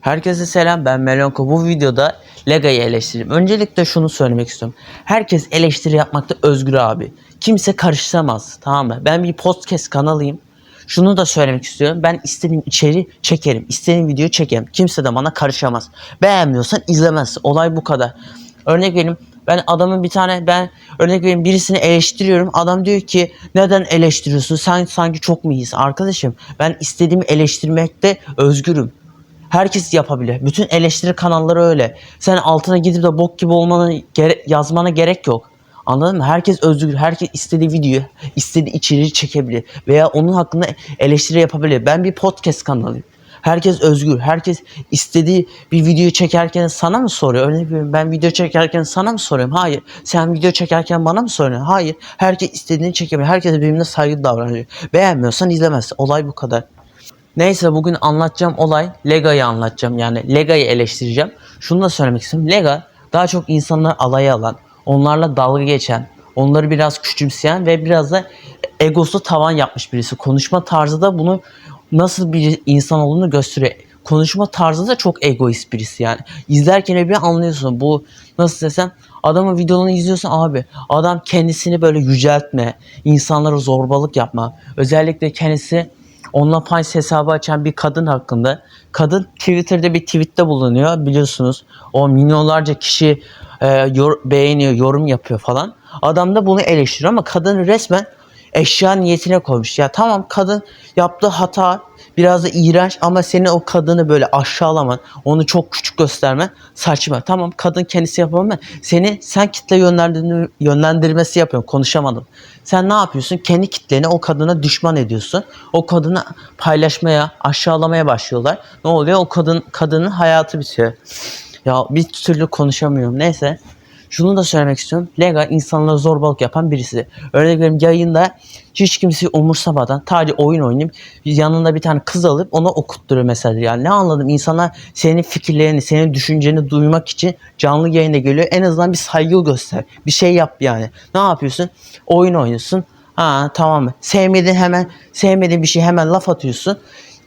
Herkese selam ben Melonko. Bu videoda Lega'yı eleştireyim. Öncelikle şunu söylemek istiyorum. Herkes eleştiri yapmakta özgür abi. Kimse karışamaz tamam mı? Ben bir podcast kanalıyım. Şunu da söylemek istiyorum. Ben istediğim içeri çekerim. istediğim video çekerim. Kimse de bana karışamaz. Beğenmiyorsan izlemez. Olay bu kadar. Örnek vereyim. Ben adamın bir tane ben örnek vereyim birisini eleştiriyorum. Adam diyor ki neden eleştiriyorsun? Sen sanki çok mu iyisin? Arkadaşım ben istediğimi eleştirmekte özgürüm. Herkes yapabilir. Bütün eleştiri kanalları öyle. Sen altına gidip de bok gibi olmanı gere- yazmana gerek yok. Anladın mı? Herkes özgür. Herkes istediği videoyu, istediği içeriği çekebilir. Veya onun hakkında eleştiri yapabilir. Ben bir podcast kanalıyım. Herkes özgür. Herkes istediği bir video çekerken sana mı soruyor? Örnek veriyorum ben video çekerken sana mı soruyorum? Hayır. Sen video çekerken bana mı soruyorsun? Hayır. Herkes istediğini çekebilir. Herkes birbirine saygı davranıyor. Beğenmiyorsan izlemezsin. Olay bu kadar. Neyse bugün anlatacağım olay Lega'yı anlatacağım. Yani Lega'yı eleştireceğim. Şunu da söylemek istiyorum. Lega daha çok insanları alaya alan, onlarla dalga geçen, onları biraz küçümseyen ve biraz da egosu tavan yapmış birisi. Konuşma tarzı da bunu nasıl bir insan olduğunu gösteriyor. Konuşma tarzı da çok egoist birisi yani. İzlerken bir anlıyorsun. Bu nasıl desem adamın videolarını izliyorsun abi. Adam kendisini böyle yüceltme, insanlara zorbalık yapma. Özellikle kendisi OnlyFans hesabı açan bir kadın hakkında. Kadın Twitter'da bir tweette bulunuyor biliyorsunuz. O milyonlarca kişi e, yor- beğeniyor, yorum yapıyor falan. Adam da bunu eleştiriyor ama kadın resmen eşya niyetine koymuş. Ya tamam kadın yaptığı hata biraz da iğrenç ama senin o kadını böyle aşağılaman, onu çok küçük göstermen saçma. Tamam kadın kendisi yapamıyor ama seni sen kitle yönlendirme, yönlendirmesi yapıyorsun. Konuşamadım. Sen ne yapıyorsun? Kendi kitleni o kadına düşman ediyorsun. O kadını paylaşmaya, aşağılamaya başlıyorlar. Ne oluyor? O kadın kadının hayatı bitiyor. Ya bir türlü konuşamıyorum. Neyse. Şunu da söylemek istiyorum. Lega insanlara zorbalık yapan birisi. Örnek veriyorum yayında hiç kimseyi umursamadan sadece oyun oynayıp yanında bir tane kız alıp ona okutturuyor mesela. Yani ne anladım? İnsanlar senin fikirlerini, senin düşünceni duymak için canlı yayına geliyor. En azından bir saygı göster. Bir şey yap yani. Ne yapıyorsun? Oyun oynuyorsun. Ha tamam? Sevmediğin hemen sevmediğin bir şey hemen laf atıyorsun.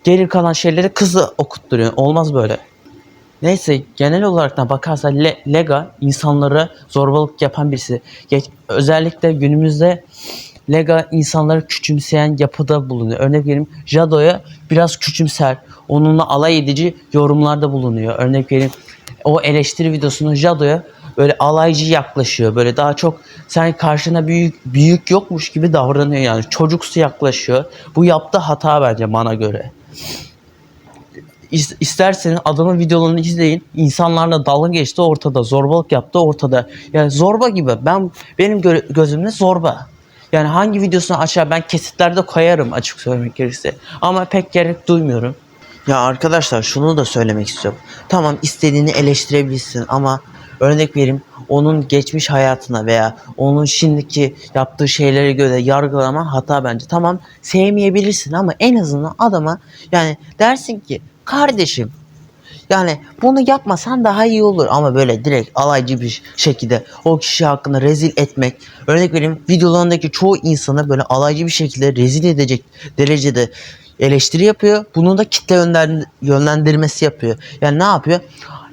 Geri kalan şeyleri kızı okutturuyor. Olmaz böyle. Neyse genel olarak da bakarsa Le- Lega insanlara zorbalık yapan birisi. Geç, özellikle günümüzde Lega insanları küçümseyen yapıda bulunuyor. Örnek vereyim Jado'ya biraz küçümser. Onunla alay edici yorumlarda bulunuyor. Örnek vereyim o eleştiri videosunu Jado'ya böyle alaycı yaklaşıyor. Böyle daha çok sen karşına büyük büyük yokmuş gibi davranıyor yani. Çocuksu yaklaşıyor. Bu yaptığı hata bence bana göre. İs- isterseniz adamın videolarını izleyin. İnsanlarla dalga geçti ortada, zorbalık yaptı ortada. Yani zorba gibi. Ben benim gö- gözümde zorba. Yani hangi videosunu açar ben kesitlerde koyarım açık söylemek gerekirse. Ama pek gerek duymuyorum. Ya arkadaşlar şunu da söylemek istiyorum. Tamam istediğini eleştirebilirsin ama örnek vereyim onun geçmiş hayatına veya onun şimdiki yaptığı şeylere göre yargılama hata bence. Tamam sevmeyebilirsin ama en azından adama yani dersin ki kardeşim yani bunu yapmasan daha iyi olur ama böyle direkt alaycı bir şekilde o kişi hakkında rezil etmek. Örnek vereyim videolarındaki çoğu insanı böyle alaycı bir şekilde rezil edecek derecede eleştiri yapıyor. Bunu da kitle yönlen- yönlendirmesi yapıyor. Yani ne yapıyor?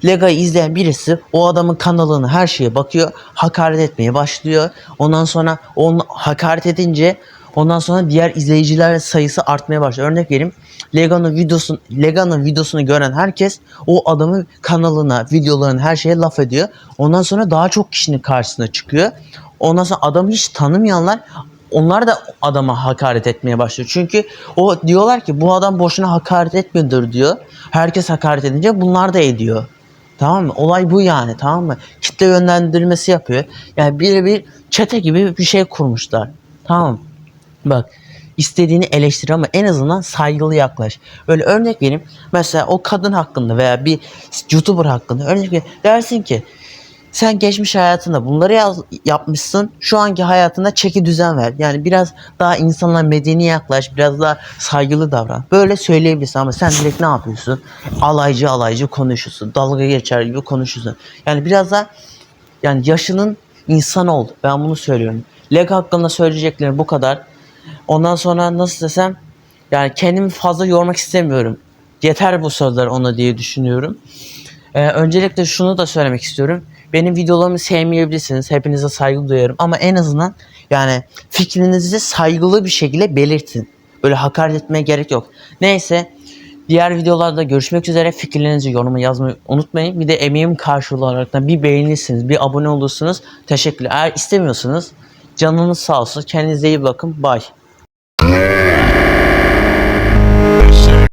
Lega'yı izleyen birisi o adamın kanalını her şeye bakıyor. Hakaret etmeye başlıyor. Ondan sonra onu hakaret edince Ondan sonra diğer izleyiciler sayısı artmaya başlıyor. Örnek vereyim. Lega'nın videosunu, Lega'nın videosunu gören herkes o adamın kanalına, videolarına her şeye laf ediyor. Ondan sonra daha çok kişinin karşısına çıkıyor. Ondan sonra adamı hiç tanımayanlar onlar da adama hakaret etmeye başlıyor. Çünkü o diyorlar ki bu adam boşuna hakaret etmiyordur diyor. Herkes hakaret edince bunlar da ediyor. Tamam mı? Olay bu yani tamam mı? Kitle yönlendirmesi yapıyor. Yani birebir çete gibi bir şey kurmuşlar. Tamam mı? Bak istediğini eleştir ama en azından saygılı yaklaş. Böyle örnek vereyim. Mesela o kadın hakkında veya bir YouTuber hakkında örnek vereyim. Dersin ki sen geçmiş hayatında bunları yaz- yapmışsın. Şu anki hayatında çeki düzen ver. Yani biraz daha insanlara medeni yaklaş. Biraz daha saygılı davran. Böyle söyleyebilirsin ama sen direkt ne yapıyorsun? Alaycı alaycı konuşuyorsun. Dalga geçer gibi konuşuyorsun. Yani biraz daha yani yaşının insan ol. Ben bunu söylüyorum. Leg hakkında söyleyeceklerim bu kadar. Ondan sonra nasıl desem yani kendimi fazla yormak istemiyorum. Yeter bu sözler ona diye düşünüyorum. Ee, öncelikle şunu da söylemek istiyorum. Benim videolarımı sevmeyebilirsiniz. Hepinize saygı duyarım. Ama en azından yani fikrinizi saygılı bir şekilde belirtin. Böyle hakaret etmeye gerek yok. Neyse diğer videolarda görüşmek üzere. Fikirlerinizi yoruma yazmayı unutmayın. Bir de emeğim karşılığı olarak da bir beğenirsiniz, bir abone olursunuz. Teşekkürler. Eğer istemiyorsanız canınız sağ olsun. Kendinize iyi bakın. Bye. Yeah.